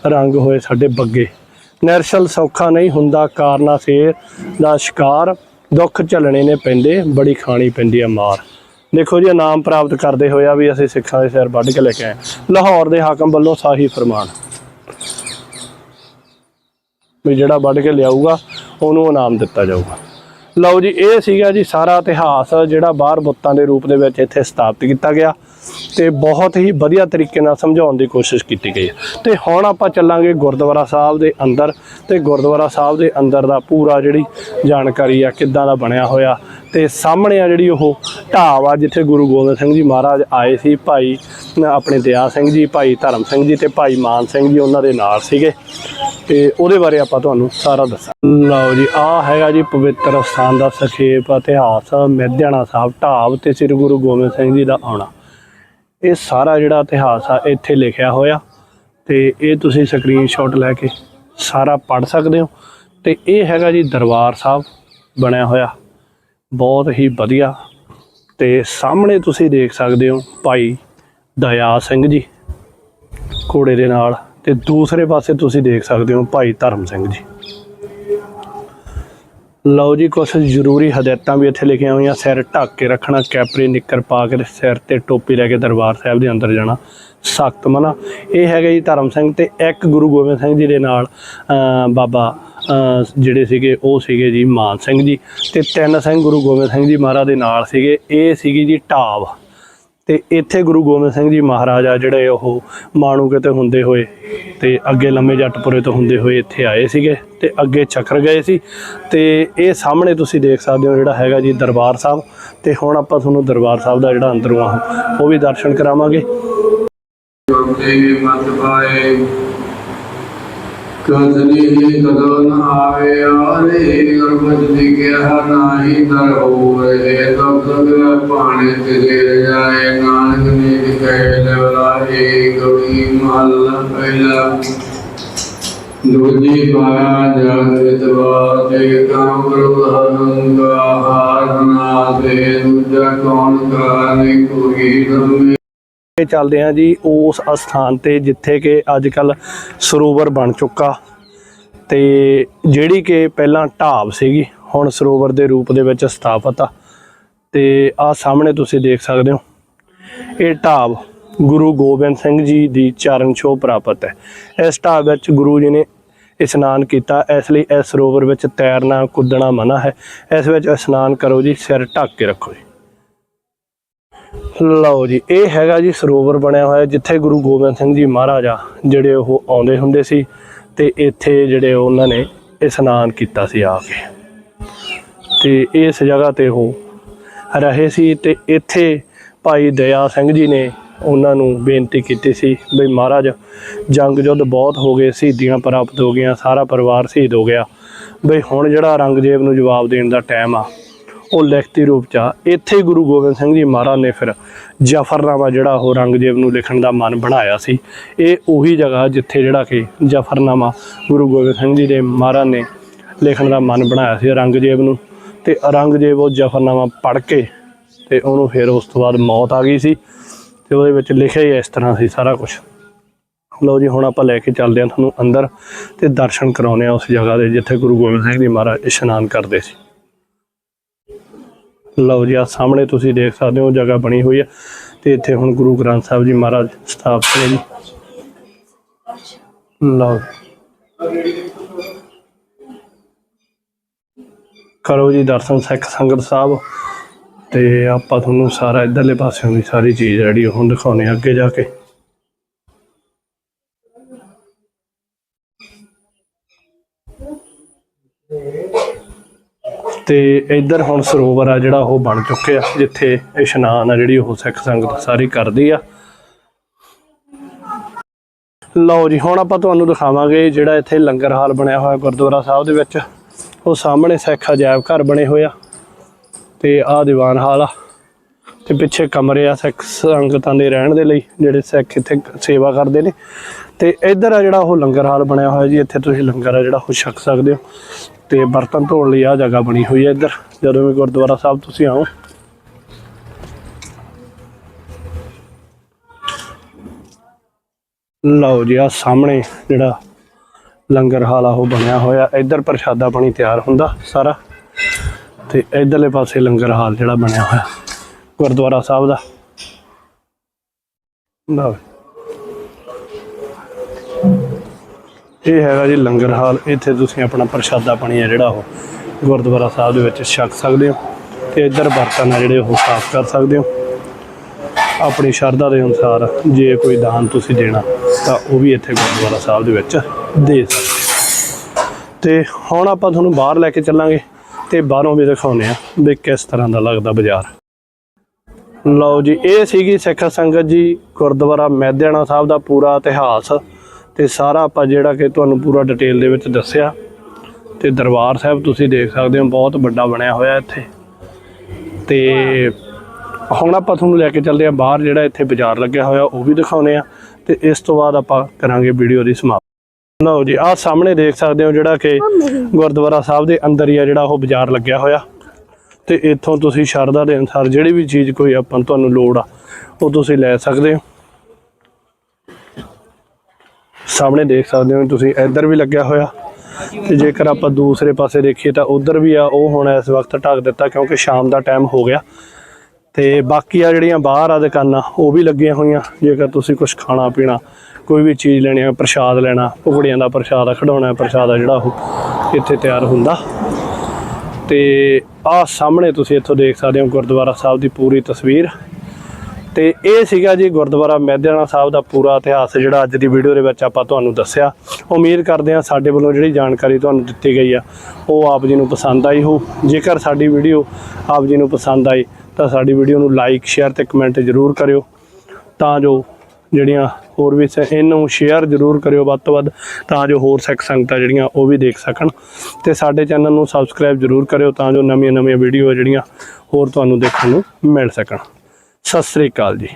ਰੰਗ ਹੋਏ ਸਾਡੇ ਬੱਗੇ। ਨਰਸ਼ਲ ਸੌਖਾ ਨਹੀਂ ਹੁੰਦਾ, ਕਾਰਨਾ ਸੇਰ ਦਾ ਸ਼ਿਕਾਰ। ਦੁੱਖ ਝੱਲਣੇ ਨੇ ਪੈਂਦੇ, ਬੜੀ ਖਾਣੀ ਪੈਂਦੀ ਆ ਮਾਰ। ਦੇਖੋ ਜੀ, ਇਨਾਮ ਪ੍ਰਾਪਤ ਕਰਦੇ ਹੋਇਆ ਵੀ ਅਸੀਂ ਸਿੱਖਾਂ ਦੇ ਸਿਰ ਵੱਢ ਕੇ ਲੈ ਕੇ ਆਏ। ਲਾਹੌਰ ਦੇ ਹਾਕਮ ਵੱਲੋਂ ਸਾਹੀ ਫਰਮਾਨ। ਵੀ ਜਿਹੜਾ ਵੱਢ ਕੇ ਲਿਆਊਗਾ ਉਹਨੂੰ ਇਨਾਮ ਦਿੱਤਾ ਜਾਊਗਾ। ਲਓ ਜੀ, ਇਹ ਸੀਗਾ ਜੀ ਸਾਰਾ ਇਤਿਹਾਸ ਜਿਹੜਾ ਬਾਹਰ ਬੁੱਤਾਂ ਦੇ ਰੂਪ ਦੇ ਵਿੱਚ ਇੱਥੇ ਸਥਾਪਿਤ ਕੀਤਾ ਗਿਆ ਤੇ ਬਹੁਤ ਹੀ ਵਧੀਆ ਤਰੀਕੇ ਨਾਲ ਸਮਝਾਉਣ ਦੀ ਕੋਸ਼ਿਸ਼ ਕੀਤੀ ਗਈ। ਹੈ ਤੇ ਹੁਣ ਆਪਾਂ ਚੱਲਾਂਗੇ ਗੁਰਦੁਆਰਾ ਸਾਹਿਬ ਦੇ ਅੰਦਰ ਤੇ ਗੁਰਦੁਆਰਾ ਸਾਹਿਬ ਦੇ ਅੰਦਰ ਦਾ ਪੂਰਾ ਜਿਹੜੀ ਜਾਣਕਾਰੀ ਆ, ਕਿੱਦਾਂ ਦਾ ਬਣਿਆ ਹੋਇਆ ਤੇ ਸਾਹਮਣੇ ਆ ਜਿਹੜੀ ਉਹ ਢਾਬ ਆ, ਜਿੱਥੇ ਗੁਰੂ ਗੋਬਿੰਦ ਸਿੰਘ ਜੀ ਮਹਾਰਾਜ ਆਏ ਸੀ, ਭਾਈ ਆਪਣੇ ਦਿਆ ਸਿੰਘ ਜੀ, ਭਾਈ ਧਰਮ ਸਿੰਘ ਜੀ ਤੇ ਭਾਈ ਮਾਨ ਸਿੰਘ ਜੀ ਉਹਨਾਂ ਦੇ ਨਾਲ ਸੀਗੇ। ਤੇ ਉਹਦੇ ਬਾਰੇ ਆਪਾਂ ਤੁਹਾਨੂੰ ਸਾਰਾ ਦੱਸਾਂ ਲਓ ਜੀ ਆ ਹੈਗਾ ਜੀ ਪਵਿੱਤਰ ਸਥਾਨ ਦਾ ਸੰਖੇਪ, ਇਤਿਹਾਸ ਮਿਰਧਿਆਣਾ ਸਾਹਿਬ ਢਾਬ ਤੇ ਸ੍ਰੀ ਗੁਰੂ ਗੋਬਿੰਦ ਸਿੰਘ ਜੀ ਦਾ ਆਉਣਾ। ਇਹ ਸਾਰਾ ਜਿਹੜਾ ਇਤਿਹਾਸ ਆ, ਇੱਥੇ ਲਿਖਿਆ ਹੋਇਆ। ਤੇ ਇਹ ਤੁਸੀਂ ਸਕਰੀਨਸ਼ਾਟ ਲੈ ਕੇ ਸਾਰਾ ਪੜ੍ਹ ਸਕਦੇ ਹੋ। ਤੇ ਇਹ ਹੈਗਾ ਜੀ ਦਰਬਾਰ ਸਾਹਿਬ ਬਣਿਆ ਹੋਇਆ। ਬਹੁਤ ਹੀ ਵਧੀਆ। ਤੇ ਸਾਹਮਣੇ ਤੁਸੀਂ ਦੇਖ ਸਕਦੇ ਹੋ ਭਾਈ ਦਇਆ ਸਿੰਘ ਜੀ ਘੋੜੇ ਦੇ ਨਾਲ ਤੇ ਦੂਸਰੇ ਪਾਸੇ ਤੁਸੀਂ ਦੇਖ ਸਕਦੇ ਹੋ ਭਾਈ ਧਰਮ ਸਿੰਘ ਜੀ। ਲਓ ਜੀ ਕੁਝ ਜ਼ਰੂਰੀ ਹਦਾਇਤਾਂ ਵੀ ਇੱਥੇ ਲਿਖੀਆਂ ਹੋਈਆਂ। ਸਿਰ ਢੱਕ ਕੇ ਰੱਖਣਾ, ਕੈਪਰੀ ਨਿੱਕਰ ਪਾ ਕੇ ਸਿਰ ਤੇ ਟੋਪੀ ਲੈ ਕੇ ਦਰਬਾਰ ਸਾਹਿਬ ਦੇ ਅੰਦਰ ਜਾਣਾ। ਸਖਤ ਮਨਾ। ਇਹ ਹੈਗਾ ਜੀ ਧਰਮ ਸਿੰਘ ਤੇ ਇੱਕ ਗੁਰੂ ਗੋਬਿੰਦ ਸਿੰਘ ਜੀ ਦੇ ਨਾਲ ਬਾਬਾ ਜਿਹੜੇ ਸੀਗੇ, ਉਹ ਸੀਗੇ ਜੀ ਮਾਨ ਸਿੰਘ ਜੀ ਤੇ ਤਿੰਨ ਸਿੰਘ ਗੁਰੂ ਗੋਬਿੰਦ ਸਿੰਘ ਜੀ ਮਹਾਰਾਜ ਦੇ ਨਾਲ ਸੀਗੇ। ਇਹ ਸੀਗੀ ਜੀ ਢਾਬ ਤੇ ਇੱਥੇ ਗੁਰੂ ਗੋਬਿੰਦ ਸਿੰਘ ਜੀ ਮਹਾਰਾਜ ਆ ਜਿਹੜੇ ਉਹ ਮਾਣੂਕੇ ਕਿਤੇ ਹੁੰਦੇ ਹੋਏ ਤੇ ਅੱਗੇ ਲੰਮੇ ਜੱਟਪੁਰੇ ਤੋਂ ਹੁੰਦੇ ਹੋਏ ਇੱਥੇ ਆਏ ਸੀਗੇ ਤੇ ਅੱਗੇ ਚੱਕਰ ਗਏ ਸੀ। ਤੇ ਇਹ ਸਾਹਮਣੇ ਤੁਸੀਂ ਦੇਖ ਸਕਦੇ ਹੋ ਜਿਹੜਾ ਹੈਗਾ ਜੀ ਦਰਬਾਰ ਸਾਹਿਬ। ਤੇ ਹੁਣ ਆਪਾਂ ਤੁਹਾਨੂੰ ਦਰਬਾਰ ਸਾਹਿਬ ਦਾ ਜਿਹੜਾ ਅੰਦਰੋਂ ਆ ਉਹ ਵੀ ਦਰਸ਼ਨ ਕਰਾਵਾਂਗੇ। ਦੇਵੀ ਮਤ ਪਾਏ ਕਦਨੀ ਕਦੋਂ ਨ ਆਵੇ ਆਰੇ ਗੁਰਮਤਿ ਲਿਖਿਆ ਨਾਹੀ ਦਰ ਹੋਵੇ ਤਬ ਤਕ ਪਾਣੇ ਤੇਰੇ ਜਾਏ ਨਾਨਕ ਨੇ ਲਿਖੇ ਲਵਲਾਏ ਗੜੀ ਮਹੱਲ ਪਹਿਲਾ ਦੂਜੀ ਪਾਇਆ ਜਗ ਵਿਤਵਾ ਤੇ ਕਾਮ ਪ੍ਰਭਾਨੰਦ ਹਾਰ ਨਾ ਤੇ ਦੂਜਾ ਕੌਣ ਕਾਨੇ ਕੋਈ ਨਮੇ ਇਹ ਚੱਲਦੇ ਹਾਂ ਜੀ ਉਸ ਅਸਥਾਨ ਤੇ ਜਿੱਥੇ ਕਿ ਅੱਜ ਕੱਲ ਸਰੋਵਰ ਬਣ ਚੁੱਕਾ। ਤੇ ਜਿਹੜੀ ਕਿ ਪਹਿਲਾਂ ਢਾਬ ਸੀਗੀ, ਹੁਣ ਸਰੋਵਰ ਦੇ ਰੂਪ ਦੇ ਵਿੱਚ ਸਥਾਪਿਤ ਆ। ਤੇ ਆ ਸਾਹਮਣੇ ਤੁਸੀਂ ਦੇਖ ਸਕਦੇ ਹੋ, ਇਹ ਢਾਬ ਗੁਰੂ ਗੋਬਿੰਦ ਸਿੰਘ ਜੀ ਦੀ ਚਰਨ ਛੋਹ ਪ੍ਰਾਪਤ ਹੈ। ਇਸ ਢਾਬ ਵਿੱਚ ਗੁਰੂ ਜੀ ਨੇ ਇਸ਼ਨਾਨ ਕੀਤਾ, ਇਸ ਲਈ ਇਸ ਸਰੋਵਰ ਵਿੱਚ ਤੈਰਨਾ, ਕੁੱਦਣਾ ਮਨਾ ਹੈ। ਇਸ ਵਿੱਚ ਇਸ਼ਨਾਨ ਕਰੋ ਜੀ, ਸਿਰ ਢੱਕ ਕੇ ਰੱਖੋ ਜੀ। ਲਓ ਜੀ, ਇਹ ਹੈਗਾ ਜੀ ਸਰੋਵਰ ਬਣਿਆ ਹੋਇਆ ਜਿੱਥੇ ਗੁਰੂ ਗੋਬਿੰਦ ਸਿੰਘ ਜੀ ਮਹਾਰਾਜਾ ਜਿਹੜੇ ਉਹ ਆਉਂਦੇ ਹੁੰਦੇ ਸੀ ਤੇ ਇੱਥੇ ਜਿਹੜੇ ਉਹਨਾਂ ਨੇ ਇਸ਼ਨਾਨ ਕੀਤਾ ਸੀ ਆ ਕੇ। ਤੇ ਇਸ ਜਗ੍ਹਾ ਤੇ ਉਹ ਰਹੇ ਸੀ ਤੇ ਇੱਥੇ ਭਾਈ ਦਇਆ ਸਿੰਘ ਜੀ ਨੇ ਉਹਨਾਂ ਨੂੰ ਬੇਨਤੀ ਕੀਤੀ ਸੀ ਬਈ ਮਹਾਰਾਜ, ਜੰਗ ਯੁੱਧ ਬਹੁਤ ਹੋ ਗਏ, ਸ਼ਹੀਦੀਆਂ ਪ੍ਰਾਪਤ ਹੋ ਗਈਆਂ, ਸਾਰਾ ਪਰਿਵਾਰ ਸ਼ਹੀਦ ਹੋ ਗਿਆ ਬਈ ਹੁਣ ਜਿਹੜਾ ਰੰਗਜ਼ੇਬ ਨੂੰ ਜਵਾਬ ਦੇਣ ਦਾ ਟਾਈਮ ਆ ਉਹ ਲਿਖਤੀ ਰੂਪ ਚ ਆ। ਇੱਥੇ ਗੁਰੂ ਗੋਬਿੰਦ ਸਿੰਘ ਜੀ ਮਹਾਰਾਜ ਨੇ ਫਿਰ ਜਫਰਨਾਮਾ ਜਿਹੜਾ ਉਹ ਰੰਗਜ਼ੇਬ ਨੂੰ ਲਿਖਣ ਦਾ ਮਨ ਬਣਾਇਆ ਸੀ। ਇਹ ਉਹੀ ਜਗ੍ਹਾ ਜਿੱਥੇ ਜਿਹੜਾ ਕਿ ਜਫਰਨਾਮਾ ਗੁਰੂ ਗੋਬਿੰਦ ਸਿੰਘ ਜੀ ਦੇ ਮਹਾਰਾਜ ਨੇ ਲਿਖਣ ਦਾ ਮਨ ਬਣਾਇਆ ਸੀ ਔਰੰਗਜ਼ੇਬ ਨੂੰ। ਤੇ ਔਰੰਗਜ਼ੇਬ ਉਹ ਜਫਰਨਾਮਾ ਪੜ੍ਹ ਕੇ ਤੇ ਉਹਨੂੰ ਫਿਰ ਉਸ ਤੋਂ ਬਾਅਦ ਮੌਤ ਆ ਗਈ ਸੀ ਤੇ ਉਹਦੇ ਵਿੱਚ ਲਿਖਿਆ ਹੀ ਇਸ ਤਰ੍ਹਾਂ ਸੀ ਸਾਰਾ ਕੁਝ ਲਓ ਜੀ, ਹੁਣ ਆਪਾਂ ਲੈ ਕੇ ਚੱਲਦੇ ਹਾਂ ਤੁਹਾਨੂੰ ਅੰਦਰ ਤੇ ਦਰਸ਼ਨ ਕਰਾਉਂਦੇ ਹਾਂ ਉਸ ਜਗ੍ਹਾ ਦੇ ਜਿੱਥੇ ਗੁਰੂ ਗੋਬਿੰਦ ਸਿੰਘ ਜੀ ਮਹਾਰਾਜ ਇਸ਼ਨਾਨ ਕਰਦੇ ਸੀ। ਲਓ ਜੀ ਆ ਸਾਹਮਣੇ ਤੁਸੀਂ ਦੇਖ ਸਕਦੇ ਹੋ ਉਹ ਜਗ੍ਹਾ ਬਣੀ ਹੋਈ ਹੈ ਤੇ ਇੱਥੇ ਹੁਣ ਗੁਰੂ ਗ੍ਰੰਥ ਸਾਹਿਬ ਜੀ ਮਹਾਰਾਜ ਸਥਾਪਿਤ ਨੇ ਜੀ। ਲਓ। ਕਰੋ ਜੀ ਦਰਸ਼ਨ ਸਿੱਖ ਸੰਗਤ ਸਾਹਿਬ ਤੇ ਆਪਾਂ ਤੁਹਾਨੂੰ ਸਾਰਾ ਇਧਰਲੇ ਪਾਸਿਓਂ ਦੀ ਸਾਰੀ ਚੀਜ਼ ਜਿਹੜੀ ਉਹ ਦਿਖਾਉਣੇ ਆ ਅੱਗੇ ਜਾ ਕੇ। ਤੇ ਇੱਧਰ ਹੁਣ ਸਰੋਵਰ ਆ ਜਿਹੜਾ ਉਹ ਬਣ ਚੁੱਕਿਆ, ਜਿੱਥੇ ਇਸ਼ਨਾਨ ਆ ਜਿਹੜੀ ਉਹ ਸਿੱਖ ਸੰਗਤ ਸਾਰੀ ਕਰਦੀ ਆ। ਲਓ ਜੀ, ਹੁਣ ਆਪਾਂ ਤੁਹਾਨੂੰ ਦਿਖਾਵਾਂਗੇ ਜਿਹੜਾ ਇੱਥੇ ਲੰਗਰ ਹਾਲ ਬਣਿਆ ਹੋਇਆ ਗੁਰਦੁਆਰਾ ਸਾਹਿਬ ਦੇ ਵਿੱਚ। ਉਹ ਸਾਹਮਣੇ ਸਿੱਖ ਅਜਾਇਬ ਘਰ ਬਣੇ ਹੋਏ ਆ ਤੇ ਆਹ ਦੀਵਾਨ ਹਾਲ ਆ ਤੇ ਪਿੱਛੇ ਕਮਰੇ ਆ ਸਿੱਖ ਸੰਗਤਾਂ ਦੇ ਰਹਿਣ ਦੇ ਲਈ, ਜਿਹੜੇ ਸਿੱਖ ਇੱਥੇ ਸੇਵਾ ਕਰਦੇ ਨੇ। ਤੇ ਇੱਧਰ ਆ ਜਿਹੜਾ ਉਹ ਲੰਗਰ ਹਾਲ ਬਣਿਆ ਹੋਇਆ ਜੀ, ਇੱਥੇ ਤੁਸੀਂ ਲੰਗਰ ਆ ਜਿਹੜਾ ਉਹ ਛਕ ਸਕਦੇ ਹੋ। ਤੇ ਬਰਤਨ ਧੋਣ ਲਈ ਆ ਜਗ੍ਹਾ ਬਣੀ ਹੋਈ ਹੈ ਇੱਧਰ, ਜਦੋਂ ਵੀ ਗੁਰਦੁਆਰਾ ਸਾਹਿਬ ਤੁਸੀਂ ਆਓ। ਲਓ ਜੀ ਆ ਸਾਹਮਣੇ ਜਿਹੜਾ ਲੰਗਰ ਹਾਲ ਆ, ਉਹ ਬਣਿਆ ਹੋਇਆ। ਇੱਧਰ ਪ੍ਰਸ਼ਾਦਾ ਪਾਣੀ ਤਿਆਰ ਹੁੰਦਾ ਸਾਰਾ ਤੇ ਇਧਰਲੇ ਪਾਸੇ ਲੰਗਰ ਹਾਲ ਜਿਹੜਾ ਬਣਿਆ ਹੋਇਆ ਗੁਰਦੁਆਰਾ ਸਾਹਿਬ ਦਾ। ਲਓ। ਇਹ ਹੈਗਾ ਜੀ ਲੰਗਰ ਹਾਲ। ਇੱਥੇ ਤੁਸੀਂ ਆਪਣਾ ਪ੍ਰਸ਼ਾਦਾ ਪਾਣੀ ਹੈ ਜਿਹੜਾ ਉਹ ਗੁਰਦੁਆਰਾ ਸਾਹਿਬ ਦੇ ਵਿੱਚ ਛਕ ਸਕਦੇ ਹੋ ਤੇ ਇੱਧਰ ਬਰਤਨ ਆ ਜਿਹੜੇ ਉਹ ਸਾਫ਼ ਕਰ ਸਕਦੇ ਹੋ। ਆਪਣੀ ਸ਼ਰਧਾ ਦੇ ਅਨੁਸਾਰ ਜੇ ਕੋਈ ਦਾਨ ਤੁਸੀਂ ਦੇਣਾ ਤਾਂ ਉਹ ਵੀ ਇੱਥੇ ਗੁਰਦੁਆਰਾ ਸਾਹਿਬ ਦੇ ਵਿੱਚ ਦੇ ਸਕਦੇ ਹੋ। ਤੇ ਹੁਣ ਆਪਾਂ ਤੁਹਾਨੂੰ ਬਾਹਰ ਲੈ ਕੇ ਚੱਲਾਂਗੇ ਤੇ ਬਾਹਰੋਂ ਵੀ ਦਿਖਾਉਨੇ ਆ ਵੀ ਕਿਸ ਤਰ੍ਹਾਂ ਦਾ ਲੱਗਦਾ ਬਾਜ਼ਾਰ। ਲਓ ਜੀ, ਇਹ ਸੀਗੀ ਸਿੱਖ ਸੰਗਤ ਜੀ ਗੁਰਦੁਆਰਾ ਮੈਦਿਆਣਾ ਸਾਹਿਬ ਦਾ ਪੂਰਾ ਇਤਿਹਾਸ। ਤੇ ਸਾਰਾ ਆਪਾਂ ਜਿਹੜਾ ਕਿ ਤੁਹਾਨੂੰ ਪੂਰਾ ਡਿਟੇਲ ਦੇ ਵਿੱਚ ਦੱਸਿਆ। ਤੇ ਦਰਬਾਰ ਸਾਹਿਬ ਤੁਸੀਂ ਦੇਖ ਸਕਦੇ ਹੋ, ਬਹੁਤ ਵੱਡਾ ਬਣਿਆ ਹੋਇਆ ਇੱਥੇ। ਤੇ ਹੁਣ ਆਪਾਂ ਤੁਹਾਨੂੰ ਲੈ ਕੇ ਚੱਲਦੇ ਆ ਬਾਹਰ ਜਿਹੜਾ ਇੱਥੇ ਬਾਜ਼ਾਰ ਲੱਗਿਆ ਹੋਇਆ, ਉਹ ਵੀ ਦਿਖਾਉਨੇ ਆ ਤੇ ਇਸ ਤੋਂ ਬਾਅਦ ਆਪਾਂ ਕਰਾਂਗੇ ਵੀਡੀਓ ਦੀ ਸਮਾਪਤੀ। ਲਓ ਜੀ, ਆਹ ਸਾਹਮਣੇ ਦੇਖ ਸਕਦੇ ਹੋ ਜਿਹੜਾ ਕਿ ਗੁਰਦੁਆਰਾ ਸਾਹਿਬ ਦੇ ਅੰਦਰ ਹੀ ਆ ਜਿਹੜਾ ਉਹ ਬਾਜ਼ਾਰ ਲੱਗਿਆ ਹੋਇਆ। ਤੇ ਇੱਥੋਂ ਤੁਸੀਂ ਸ਼ਰਧਾ ਦੇ ਅਨੁਸਾਰ ਜਿਹੜੀ ਵੀ ਚੀਜ਼ ਕੋਈ ਆਪਾਂ ਤੁਹਾਨੂੰ ਲੋੜ ਆ, ਉਹ ਤੁਸੀਂ ਲੈ ਸਕਦੇ ਹੋ। ਸਾਹਮਣੇ ਦੇਖ ਸਕਦੇ ਹੋ ਤੁਸੀਂ ਇੱਧਰ ਵੀ ਲੱਗਿਆ ਹੋਇਆ। ਤੇ ਜੇਕਰ ਆਪਾਂ ਦੂਸਰੇ ਪਾਸੇ ਦੇਖੀਏ ਤਾਂ ਉਧਰ ਵੀ ਆ, ਉਹ ਹੁਣ ਇਸ ਵਕਤ ਢੱਕ ਦਿੱਤਾ ਕਿਉਂਕਿ ਸ਼ਾਮ ਦਾ ਟਾਈਮ ਹੋ ਗਿਆ। ਤੇ ਬਾਕੀ ਆ ਜਿਹੜੀਆਂ ਬਾਹਰ ਆ ਦੁਕਾਨਾਂ, ਉਹ ਵੀ ਲੱਗੀਆਂ ਹੋਈਆਂ। ਜੇਕਰ ਤੁਸੀਂ ਕੁਝ ਖਾਣਾ, ਪੀਣਾ, ਕੋਈ ਵੀ ਚੀਜ਼ ਲੈਣੀ ਹੈ ਪ੍ਰਸ਼ਾਦ ਲੈਣਾ, ਭੁਗੜੀਆਂ ਦਾ ਪ੍ਰਸ਼ਾਦ ਆ ਖਡਾਉਣਾ ਪ੍ਰਸ਼ਾਦ ਆ, ਜਿਹੜਾ ਉਹ ਇੱਥੇ ਤਿਆਰ ਹੁੰਦਾ। ਤੇ ਆਹ ਸਾਹਮਣੇ ਤੁਸੀਂ ਇੱਥੋਂ ਦੇਖ ਸਕਦੇ ਹੋ ਗੁਰਦੁਆਰਾ ਸਾਹਿਬ ਦੀ ਪੂਰੀ ਤਸਵੀਰ। ਤੇ ਇਹ ਸੀਗਾ ਜੀ ਗੁਰਦੁਆਰਾ ਮਹਿਦਿਆਣਾ ਸਾਹਿਬ ਦਾ ਪੂਰਾ ਇਤਿਹਾਸ, ਜਿਹੜਾ ਅੱਜ ਦੀ ਵੀਡੀਓ ਦੇ ਵਿੱਚ ਆਪਾਂ ਤੁਹਾਨੂੰ ਦੱਸਿਆ। ਉਮੀਦ ਕਰਦੇ ਹਾਂ ਸਾਡੇ ਵੱਲੋਂ ਜਿਹੜੀ ਜਾਣਕਾਰੀ ਤੁਹਾਨੂੰ ਦਿੱਤੀ ਗਈ ਆ, ਉਹ ਆਪ ਜੀ ਨੂੰ ਪਸੰਦ ਆਈ ਹੋ ਜੇਕਰ ਸਾਡੀ ਵੀਡੀਓ ਆਪ ਜੀ ਨੂੰ ਪਸੰਦ ਆਈ, ਤਾਂ ਸਾਡੀ ਵੀਡੀਓ ਨੂੰ ਲਾਈਕ ਸ਼ੇਅਰ ਤੇ ਕਮੈਂਟ ਜ਼ਰੂਰ ਕਰਿਓ। ਤਾਂ ਜੋ ਜਿਹੜੀਆਂ ਹੋਰ ਵੀ ਸ- ਇਹਨੂੰ ਸ਼ੇਅਰ ਜ਼ਰੂਰ ਕਰਿਓ ਵੱਧ ਤੋਂ ਵੱਧ, ਤਾਂ ਜੋ ਹੋਰ ਸਿੱਖ ਸੰਗਤਾਂ ਜਿਹੜੀਆਂ, ਉਹ ਵੀ ਦੇਖ ਸਕਣ। ਤੇ ਸਾਡੇ ਚੈਨਲ ਨੂੰ ਸਬਸਕ੍ਰਾਈਬ ਜ਼ਰੂਰ ਕਰਿਓ, ਤਾਂ ਜੋ ਨਵੀਆਂ ਨਵੀਆਂ ਵੀਡੀਓ ਜਿਹੜੀਆਂ, ਹੋਰ ਤੁਹਾਨੂੰ ਦੇਖਣ ਨੂੰ ਮਿਲ ਸਕਣ। ਸਤਿ ਸ੍ਰੀ ਅਕਾਲ ਜੀ।